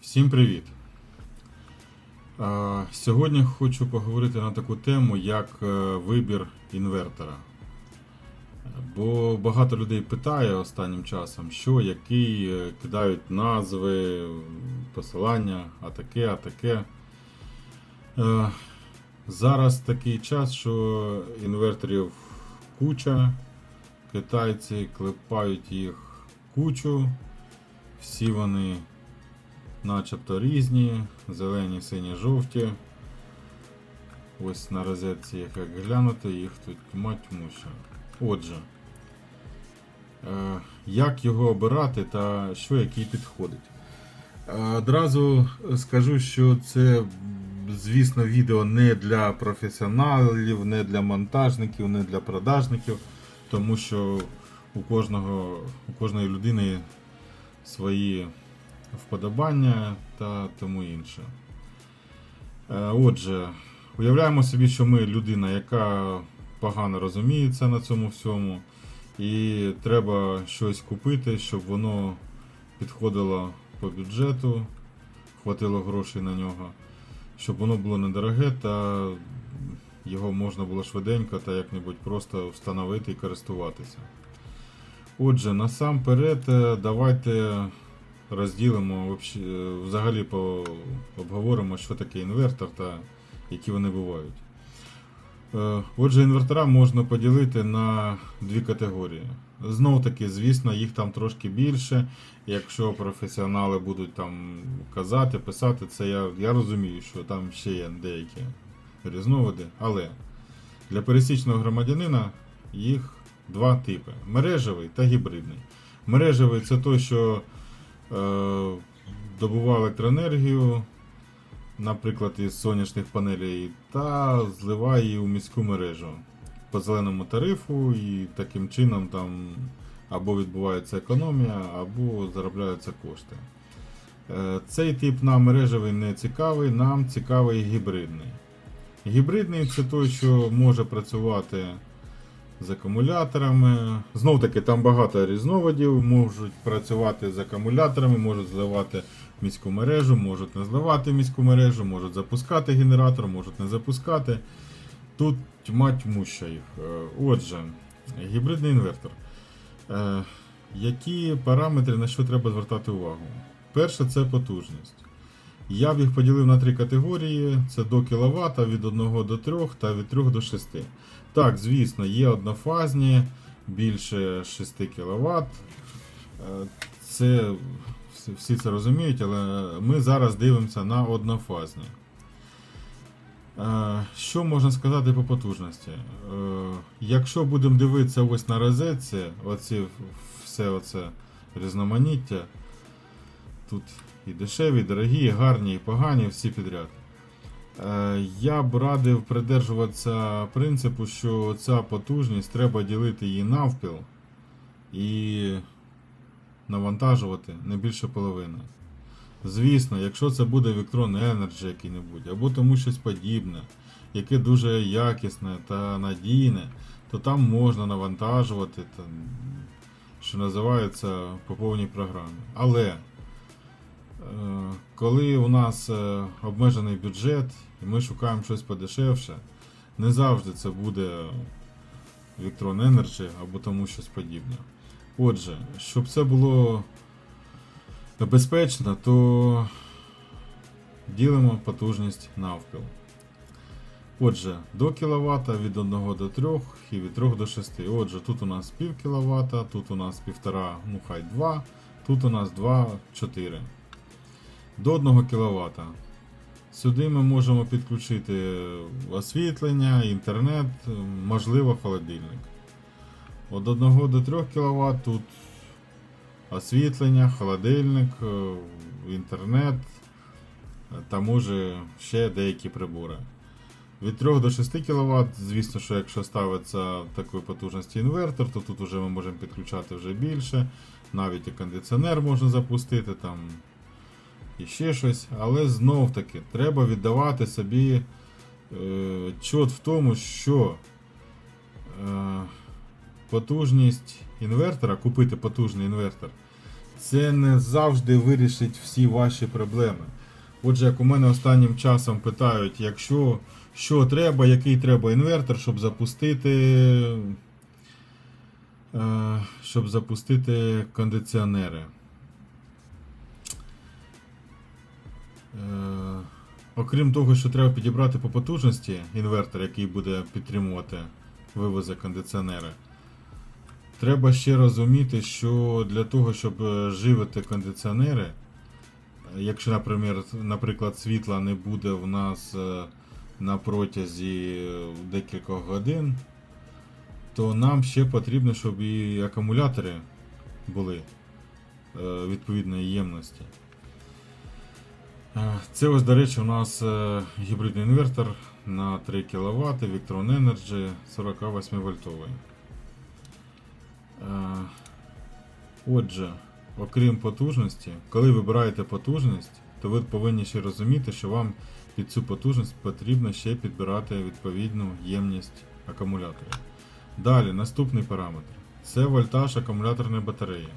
Всім привіт! Сьогодні хочу поговорити на таку тему, як е, вибір інвертора. Бо багато людей питає останнім часом, що, який, е, кидають назви, посилання, а таке, а таке. Е, Зараз такий час, що інверторів куча, китайці клепають їх кучу, всі вони начебто різні, зелені, сині, жовті. Ось на розетці, як глянути, їх тут мать муша. Отже, е, як його обирати та що який підходить. Е, Одразу скажу, що це, звісно, відео не для професіоналів, не для монтажників, не для продажників, тому що у кожного, у кожної людини свої вподобання та тому інше. Е, Отже, уявляємо собі, що ми людина, яка погано розуміється на цьому всьому, і треба щось купити, щоб воно підходило по бюджету, хватило грошей на нього, щоб воно було недороге та його можна було швиденько та як-небудь просто встановити і користуватися. Отже, насамперед, е, давайте розділимо е, взагалі обговоримо, що таке інвертор та які вони бувають. Е, Отже, інвертора можна поділити на дві категорії. Знов таки, звісно, їх там трошки більше. Якщо професіонали будуть там казати, писати, це я, я розумію, що там ще є деякі різновиди, але для пересічного громадянина їх два типи: мережевий та гібридний. Мережевий це той, що е, добуває електроенергію, наприклад, із сонячних панелей, та зливає її у міську мережу по зеленому тарифу, і таким чином там або відбувається економія, або заробляються кошти. Е, Цей тип нам мережевий не цікавий, нам цікавий гібридний. Гібридний це той, що може працювати з акумуляторами. Знов таки, там багато різновидів, можуть працювати з акумуляторами, можуть зливати міську мережу, можуть не зливати міську мережу, можуть запускати генератор, можуть не запускати. Тут тьма тьмуща їх. Е, Отже, гібридний інвертор. Е, Які параметри на що треба звертати увагу? Перше це потужність. Я б їх поділив на три категорії: це до кВт від 1 до 3 та від 3 до 6. Так, звісно, є однофазні більше 6 кВт. Це всі- всі це розуміють, але ми зараз дивимося на однофазні. Е, Що можна сказати по потужності? Е, Якщо будемо дивитися ось на розетці, оці все оце різноманіття, тут і дешеві, і дорогі, і гарні, і погані, всі підряд. Е, Я б радив придержуватися принципу, що ця потужність треба ділити її навпіл і навантажувати не більше половини. Звісно, якщо це буде Victron Energy який-небудь, або тому щось подібне, яке дуже якісне та надійне, то там можна навантажувати, що називається по повній програмі. Але коли у нас е, обмежений бюджет і ми шукаємо щось подешевше, не завжди це буде Victron Energy або тому щось подібне. Отже, щоб це було безпечно, то ділимо потужність навпіл. Отже, до кВт від 1 до 3 і від 3 до 6. Отже, тут у нас пів кВт, тут у нас 1,5, ну хай 2, тут у нас 2,4. До 1 кВт. Сюди ми можемо підключити освітлення, інтернет, можливо, холодильник. Від 1 до 3 кВт тут освітлення, холодильник, е, інтернет е, та може ще деякі прибори. Від 3 до 6 кВт, звісно, що якщо ставиться такої потужності інвертор, то тут вже ми можемо підключати вже більше. Навіть і кондиціонер можна запустити, там і ще щось. Але знов таки треба віддавати собі е, чот в тому, що е, потужність інвертора, купити потужний інвертор, це не завжди вирішить всі ваші проблеми. Отже, як у мене останнім часом питають, якщо що треба, який треба інвертор, щоб запустити. е, Щоб запустити кондиціонери. Окрім того, що треба підібрати по потужності інвертор, який буде підтримувати вивози кондиціонери, треба ще розуміти, що для того, щоб е, живити кондиціонери, е, якщо, наприклад, світла не буде в нас е, на протязі е, декількох годин, то нам ще потрібно, щоб і акумулятори були е, відповідної ємності. Е, Це ось, до речі, у нас е, гібридний інвертор на 3 кВт Victron Energy 48 вольтовий. Е, Отже, окрім потужності, коли вибираєте потужність, то ви повинні ще розуміти, що вам під цю потужність потрібно ще підбирати відповідну ємність акумуляторів. Далі, наступний параметр це вольтаж акумуляторної батареї.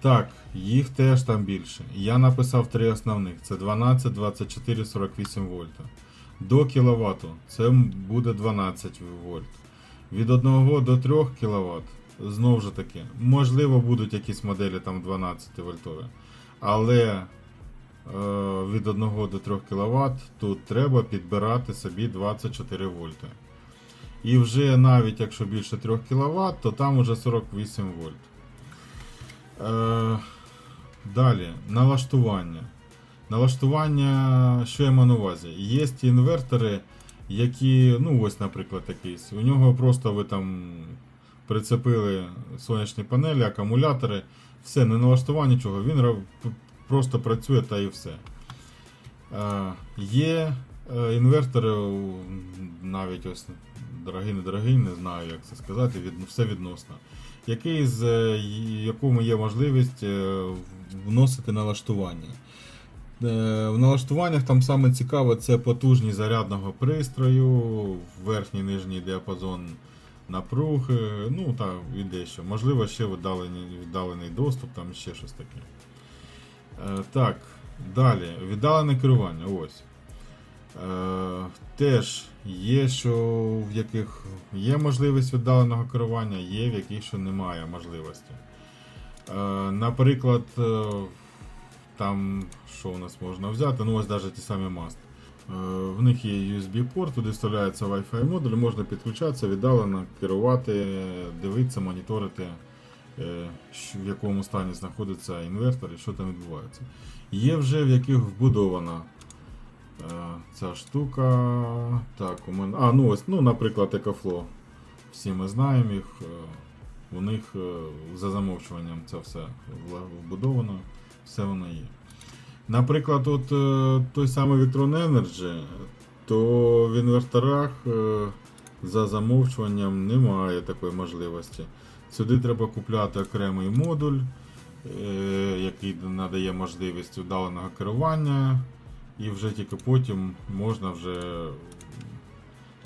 Так, їх теж там більше. Я написав три основних: це 12, 24, 48 вольта. До кВт це буде 12 вольт. Від 1 до 3 кВт знову ж таки, можливо, будуть якісь моделі там 12 вольтові. Але е, від 1 до 3 кВт тут треба підбирати собі 24 вольти. І вже навіть якщо більше 3 кВт, то там уже 48 вольт. Е, далі, налаштування. Налаштування, що я маю на увазі? Є інвертори, які, ну ось, наприклад, якийсь. У нього просто ви там прицепили сонячні панелі, акумулятори, все, не налаштування нічого, він просто працює та і все. Е, є е, інвертори, навіть ось дорогий, недорогий, не знаю, як це сказати, від, все відносно який з е, якому є можливість е, вносити налаштування. Е, В налаштуваннях там саме цікаве це потужність зарядного пристрою, верхній нижній діапазон напруг, е, ну та і дещо. Можливо, ще віддалений, віддалений доступ, там ще щось таке. Так, далі, віддалене керування. Ось. Е, теж є, що в яких є можливість віддаленого керування, є в яких що немає можливості. Е, наприклад, е, там що у нас можна взяти, ну ось навіть ті самі маст. В них є USB-порт, туди вставляється Wi-Fi модуль, можна підключатися, віддалено керувати, дивитися, моніторити, в якому стані знаходиться інвертор і що там відбувається. Є вже в яких вбудована Ця штука. Так, у мене. А, ну ось, ну, наприклад, EcoFlow. Всі ми знаємо їх. е, У них е, за замовчуванням це все вбудовано, все воно є. Наприклад, от е, той самий Victron Energy, то в інверторах е, за замовчуванням немає такої можливості. Сюди треба купляти окремий модуль, е, який надає можливість віддаленого керування. І вже тільки потім можна вже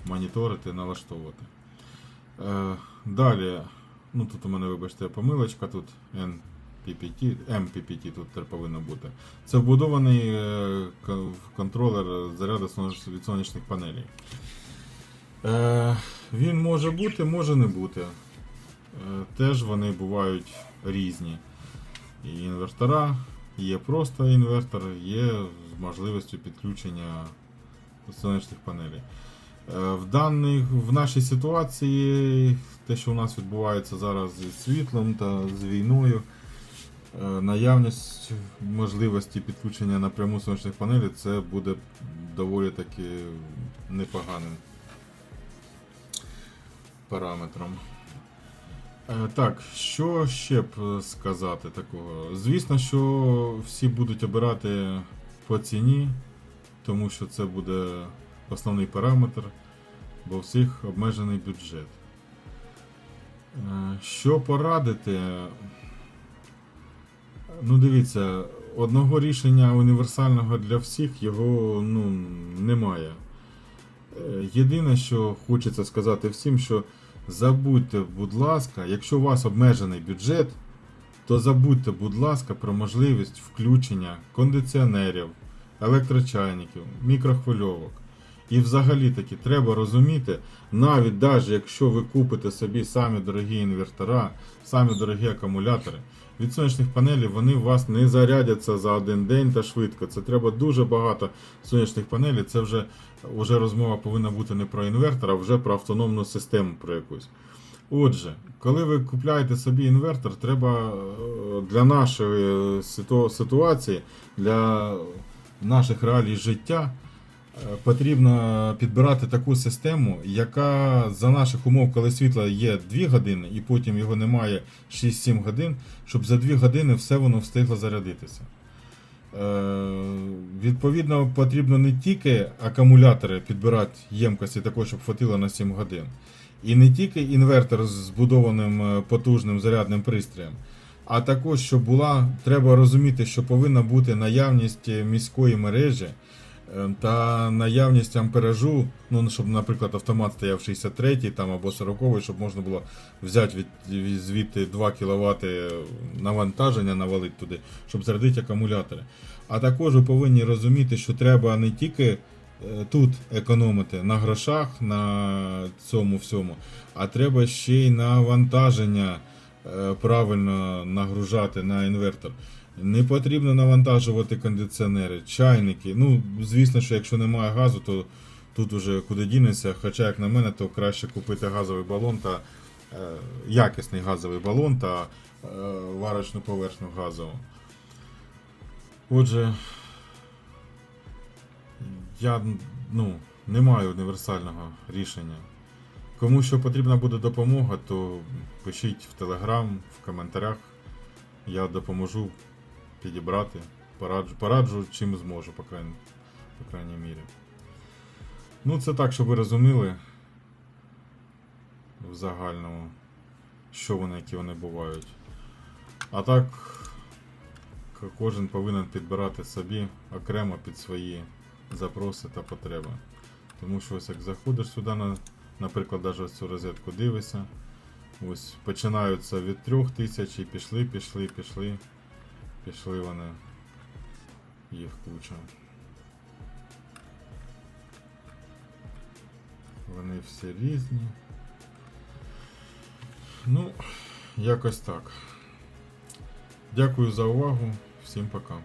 моніторити, налаштовувати. Е, далі, ну тут у мене, вибачте, помилочка, тут NPPT, MPPT тут повинно бути. Це вбудований е, контролер заряду від сонячних панелей. Е, він може бути, може не бути. Теж вони бувають різні. І інвертора, є просто інвертор, є можливістю підключення сонячних панелей. Е, В, даних, в нашій ситуації, те, що у нас відбувається зараз зі світлом та з війною, е, наявність можливості підключення напряму сонячних панелей це буде доволі таки непоганим параметром. Е, Так, що ще б сказати такого? Звісно, що всі будуть обирати по ціні, тому що це буде основний параметр, бо у всіх обмежений бюджет. Е, Що порадити? Ну, дивіться, одного рішення універсального для всіх його ну, немає. Е, Єдине, що хочеться сказати всім, що забудьте, будь ласка, якщо у вас обмежений бюджет, то забудьте, будь ласка, про можливість включення кондиціонерів, електрочайників, мікрохвильовок. І взагалі таки треба розуміти, навіть навіть якщо ви купите собі самі дорогі інвертора, самі дорогі акумулятори, від сонячних панелей вони у вас не зарядяться за один день та швидко. Це треба дуже багато сонячних панелей. Це вже, вже розмова повинна бути не про інвертор, а вже про автономну систему про якусь. Отже, коли ви купляєте собі інвертор, треба е, для нашої ситуації, для наших реалій життя е, потрібно підбирати таку систему, яка за наших умов, коли світло є 2 години і потім його немає 6-7 годин, щоб за 2 години все воно встигло зарядитися. Е, Відповідно, потрібно не тільки акумулятори підбирати ємкості також, щоб хватило на 7 годин. І не тільки інвертор з збудованим е, потужним зарядним пристроєм, а також, щоб була, треба розуміти, що повинна бути наявність е, міської мережі е, та наявність амперажу, ну, щоб, наприклад, автомат стояв 63 там, або 40 щоб можна було взяти від, від звідти 2 кВт навантаження, навалити туди, щоб зарядити акумулятори. А також ви повинні розуміти, що треба не тільки тут економити на грошах, на цьому всьому, а треба ще й навантаження е, правильно нагружати на інвертор. Не потрібно навантажувати кондиціонери, чайники. Ну, звісно, що якщо немає газу, то тут уже куди дінеться. Хоча, як на мене, то краще купити газовий балон та е, якісний газовий балон та е, варочну поверхню газову. Отже, я ну, не маю універсального рішення. Кому що потрібна буде допомога, то пишіть в Телеграм, в коментарях. Я допоможу підібрати, пораджу, пораджу чим зможу, по крайній, по крайній мірі. Ну, це так, щоб ви розуміли в загальному, що вони, які вони бувають. А так, кожен повинен підбирати собі окремо під свої запроси та потреби. Тому що ось як заходиш сюди, на, наприклад, навіть ось цю розетку дивишся, ось починаються від 3000 і пішли, пішли, пішли, пішли вони. Їх куча. Вони всі різні. Ну, якось так. Дякую за увагу. Всім пока.